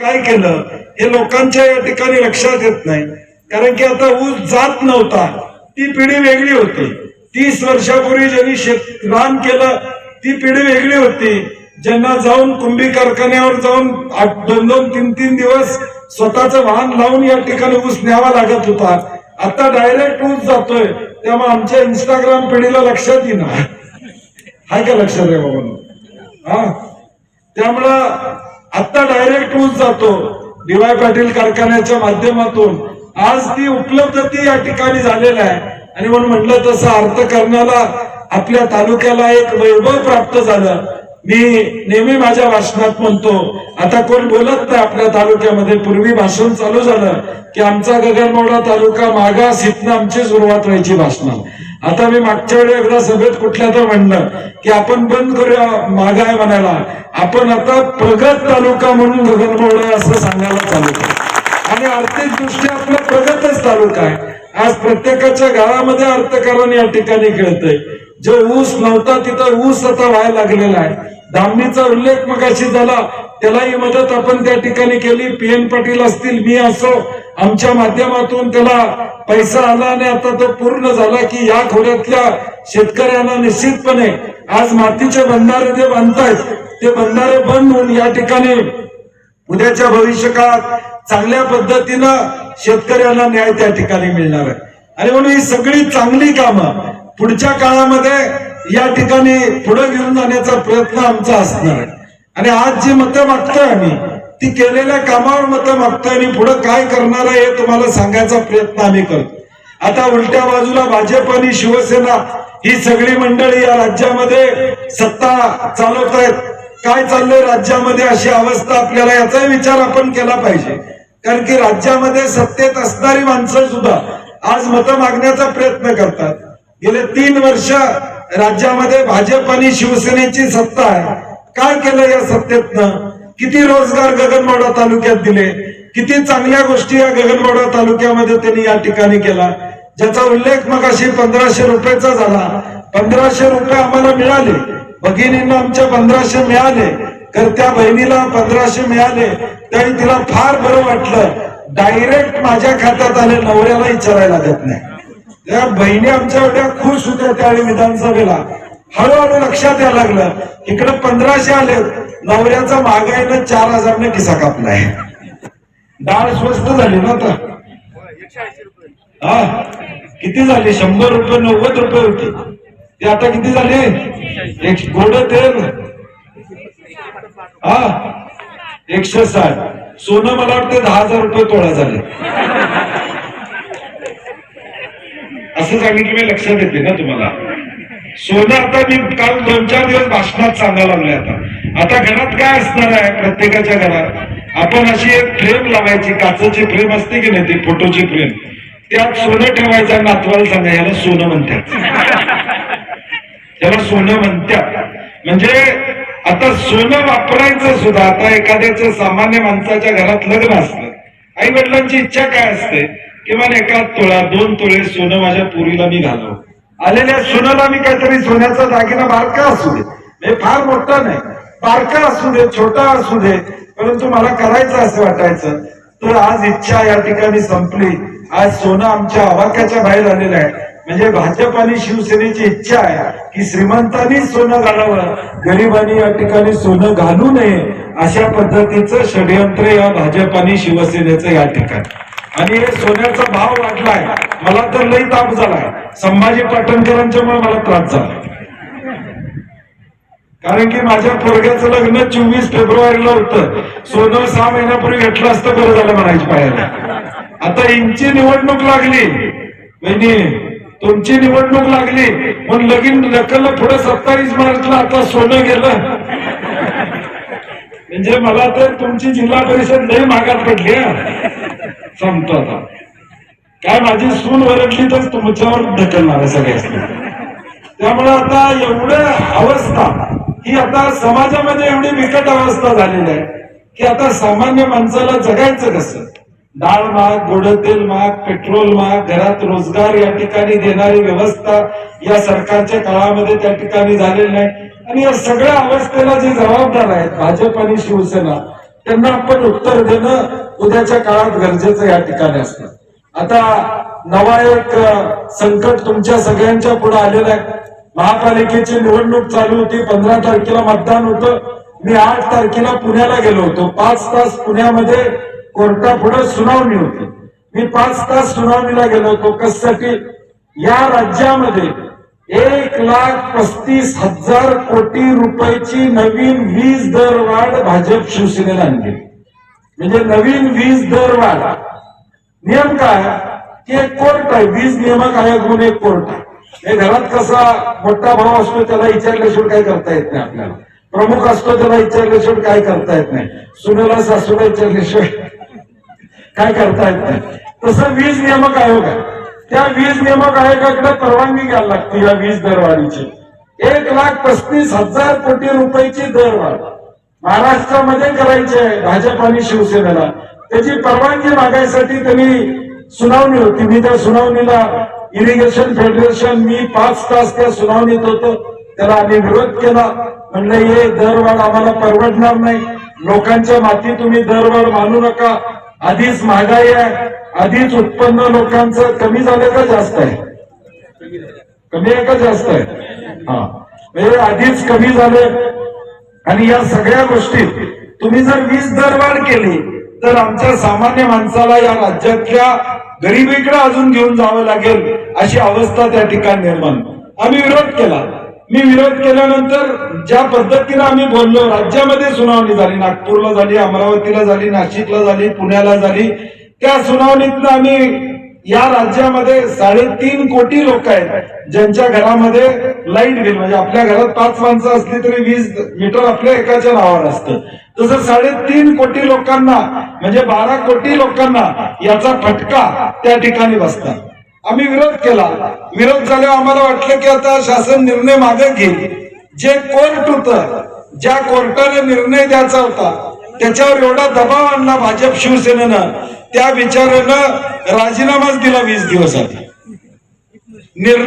काय केलं? हे लोकांच्या या ठिकाणी लक्षात येत नाही. कारण की आता ऊस जात नव्हता. ती पिढी वेगळी होती. तीस वर्षापूर्वी ज्यांनी शेत रान केलं ती पिढी वेगळी होती. ज्यांना जाऊन कुंभी कारखान्यावर जाऊन दोन दोन तीन तीन दिवस स्वतःचं वाहन लावून या ठिकाणी ऊस न्यावा लागत होता. आता डायरेक्ट ऊस जातोय. त्यामुळे आमच्या इंस्टाग्राम पिढीला लक्षात येईना. हाय का लक्षात आहे बाबा? हा. त्यामुळं डायरेक्ट ऊस जातो डीवाय पाटील कारखान्याच्या माध्यमातून. आज ती उपलब्धती या ठिकाणी झालेली आहे. आणि म्हणून म्हटलं तसं अर्थ करण्याला आपल्या तालुक्याला एक वैभव प्राप्त झालं. मी नेहमी माझ्या भाषणात म्हणतो आता कोण बोलत नाही आपल्या तालुक्यामध्ये पूर्वी भाषण चालू झालं की आमचा गगनमोडा तालुका मागास इथनं आमची सुरुवात व्हायची भाषण आता मी मागच्या वेळी एकदा सभेत कुठल्या तर म्हणलं की आपण बंद करूया मागाय म्हणायला. आपण आता प्रगत तालुका म्हणून गगनमोडा असं सांगायला चालू केलं. आणि आर्थिक दृष्ट्या आपला प्रगतच तालुका आहे. आज प्रत्येकाच्या घरामध्ये अर्थकारण या ठिकाणी खेळतंय. जो ऊस नव्हता तिथं ऊस आता व्हायला लागलेला आहे. धामणीचा उल्लेख मगाशी झाला. त्यालाही मदत आपण त्या ठिकाणी केली. पी एन पाटील असतील मी असो आमच्या माध्यमातून त्याला पैसा आला आणि आता तो पूर्ण झाला की या खोऱ्यातल्या शेतकऱ्यांना निश्चितपणे आज मातीचे बंधारे जे बांधतायत ते बंधारे बंद होऊन या ठिकाणी उद्याच्या भविष्यकाळात चांगल्या पद्धतीनं शेतकऱ्यांना न्याय त्या ठिकाणी मिळणार आहे. आणि म्हणून ही सगळी चांगली कामं पुढच्या काळामध्ये या ठिकाणी पुढे घेऊन जाण्याचा प्रयत्न आमचा असणार आहे. आणि आज जी मतं मागतोय आम्ही ती केलेल्या कामावर मतं मागतोय आणि पुढे काय करणार आहे हे तुम्हाला सांगायचा प्रयत्न आम्ही करतो. आता उलट्या बाजूला भाजप आणि शिवसेना ही सगळी मंडळी या राज्यामध्ये सत्ता चालवत आहेत काय चाललंय राज्यामध्ये अशी अवस्था आपल्याला याचाही विचार आपण केला पाहिजे. कारण की राज्यामध्ये सत्तेत असणारी माणसं सुद्धा आज मतं मागण्याचा प्रयत्न करतात. गेले तीन वर्ष राज्यामध्ये भाजप आणि शिवसेनेची सत्ता आहे. काय केलं या सत्तेतनं? किती रोजगार गगनबावडा तालुक्यात दिले? किती चांगल्या गोष्टी या गगनबावडा तालुक्यामध्ये त्यांनी या ठिकाणी केला? ज्याचा उल्लेख मग अशी पंधराशे रुपयाचा झाला. पंधराशे रुपये आम्हाला मिळाले. भगिनींना आमच्या पंधराशे मिळाले. तर त्या बहिणीला पंधराशे मिळाले. तरी तिला फार बरं वाटलं. डायरेक्ट माझ्या खात्यात आले नवऱ्याला विचारायला लागत नाही. त्या बहिणी आमच्या एवढ्या खुश होत्या त्यावेळी विधानसभेला. हळूहळू लक्षात यायला लागलं. इकडे पंधराशे आले. नवऱ्याचा महागाईनं चार हजारने किसा कापलाय डाळ स्वस्त झाली ना आता. हा? किती झाली? शंभर रुपये नव्वद रुपये होती. ते आता किती झाले? एक गोड तेल. हा? एकशे साठ. सोनं मला वाटतं दहा हजार रुपये तोळा झाले. असं सांगितलं मी लक्षात येते ना तुम्हाला. सोनं आता मी काल दोन चार दिवस भाषणात सांगायला लागले आता. आता घरात काय असणार आहे प्रत्येकाच्या घरात? आपण अशी एक फ्रेम लावायची काचेची फ्रेम असते की नाही ती? फोटोची फ्रेम. त्यात सोनं ठेवायचं नातवाला सांगा याला सोनं म्हणतात. त्याला सोनं म्हणतात. म्हणजे आता सोनं वापरायचं सुद्धा आता एखाद्याचं सामान्य माणसाच्या घरात लग्न असतं आई वडिलांची इच्छा काय असते? किमान एका तोळा दोन तोळे सोनं माझ्या पोरीला मी घालावं. आलेल्या सुनाला मी काहीतरी सोन्याचा दागिना बारका असू दे. हे फार मोठा नाही. बारका असू दे छोटा असू दे परंतु मला करायचं असं वाटायचं. तर आज इच्छा या ठिकाणी संपली. आज सोनं आमच्या आवाक्याच्या बाहेर आलेलं आहे. म्हणजे भाजप आणि शिवसेनेची इच्छा आहे की श्रीमंतांनी सोनं घालावं. गरिबांनी या ठिकाणी सोनं घालू नये अशा पद्धतीचं षडयंत्र या भाजप आणि शिवसेनेचं या ठिकाणी. आणि हे सोन्याचा भाव वाढलाय. मला तर लई ताप झालाय. संभाजी पाटणकरांच्यामुळे मला त्रास झाला. कारण की माझ्या पोरग्याचं लग्न चोवीस फेब्रुवारीला होतं. सोनं सहा महिन्यापूर्वी घेतलं असतं बरं झालं म्हणायची पाहायला आता यांची निवडणूक लागली. बहिणी तुमची निवडणूक लागली. पण लगीन नकल पुढे सत्तावीस मार्चला आता सोनं गेलं. म्हणजे मला तर तुमची जिल्हा परिषद लई मागात पडली सांगतो संपतो आता. काय माझी सून वरटली तर तुमच्यावर ढकलणार आहे सगळ्या त्यामुळे आता एवढं अवस्था ही आता समाजामध्ये एवढी बिकट अवस्था झालेली आहे की आता सामान्य माणसाला जगायचं कसं? डाळ महाग गोड तेल महाग पेट्रोल महाग घरात रोजगार या ठिकाणी देणारी व्यवस्था या सरकारच्या काळामध्ये त्या ठिकाणी झालेली नाही. आणि या सगळ्या अवस्थेला जे जबाबदार आहेत भाजप आणि शिवसेना त्यांना आपण उत्तर देणं उद्याच्या काळात गरजेचं या ठिकाणी असतं. आता नवा एक संकट तुमच्या सगळ्यांच्या पुढे आलेलं आहे. महापालिकेची निवडणूक चालू होती पंधरा तारखेला मतदान होतं. मी आठ तारखेला पुण्याला गेलो होतो. पाच तास पुण्यामध्ये कोर्टापुढे सुनावणी होती. मी पाच तास सुनावणीला गेलो होतो. कशासाठी? या राज्यामध्ये एक लाख पस्तीस हजार कोटी रुपयाची नवीन वीज दर वाढ भाजप शिवसेनेला आणली. म्हणजे नवीन वीज दर वाढ. नियम काय? की एक कोर्ट आहे. वीज नियामक आयोग म्हणून एक कोर्ट आहे. हे घरात कसा मोठा भाऊ असतो त्याला विचारल्याशिवाय काय करता येत नाही आपल्याला. प्रमुख असतो त्याला विचारल्याशिवाय काय करता येत नाही. सुनेला सासूला विचारल्याशिवाय काय करता येत नाही. तसं वीज नियामक आयोग आहे हो त्या वीज नियामक आयोगाकडे परवानगी घ्यायला लागते या वीज दरवाढीची. एक लाख पस्तीस हजार कोटी रुपयाची दरवाढ. महाराष्ट्रामध्ये करायची आहे भाजप आणि शिवसेनेला. त्याची परवानगी मागायसाठी त्यांनी सुनावणी होती. मी त्या सुनावणीला इरिगेशन फेडरेशन मी पाच तास त्या सुनावणीत होतो. त्याला आम्ही विरोध केला. म्हणलं हे दरवाढ आम्हाला परवडणार नाही. लोकांच्या माती तुम्ही दरवाढ मानू नका. आधीच महागाई आहे. आधीच उत्पन्न लोकांचं कमी झालं का जास्त आहे? कमी आहे का जास्त आहे? हा. म्हणजे आधीच कमी झालं. आणि या सगळ्या गोष्टीत तुम्ही जर वीज दरवाढ केली तर आमच्या सामान्य माणसाला या राज्यातल्या गरिबीकडे अजून घेऊन जावं लागेल अशी अवस्था त्या ठिकाणी निर्माण. आम्ही विरोध केला. मी विरोध केल्यानंतर ज्या पद्धतीनं आम्ही बोललो राज्यामध्ये सुनावणी झाली नागपूरला झाली अमरावतीला झाली नाशिकला झाली पुण्याला झाली त्या सुनावणीतनं आम्ही या राज्यामध्ये साडेतीन कोटी लोक आहेत ज्यांच्या घरामध्ये लाइट बिल म्हणजे आपल्या घरात पाच माणसं असली तरी वीज मीटर आपल्या एकाच्या नावावर असतं. तसं साडेतीन कोटी लोकांना म्हणजे बारा कोटी लोकांना याचा फटका त्या ठिकाणी बसतात. आम्ही विरोध केला. विरोध झाल्यावर आम्हाला वाटलं की आता शासन निर्णय मागे घेईल. जे कोर्ट होतं ज्या कोर्टाने निर्णय द्यायचा होता त्याच्यावर एवढा दबाव आणला भाजप शिवसेनेनं त्या विचारानं राजीनामाच दिला वीस दिवस आधी निर्णय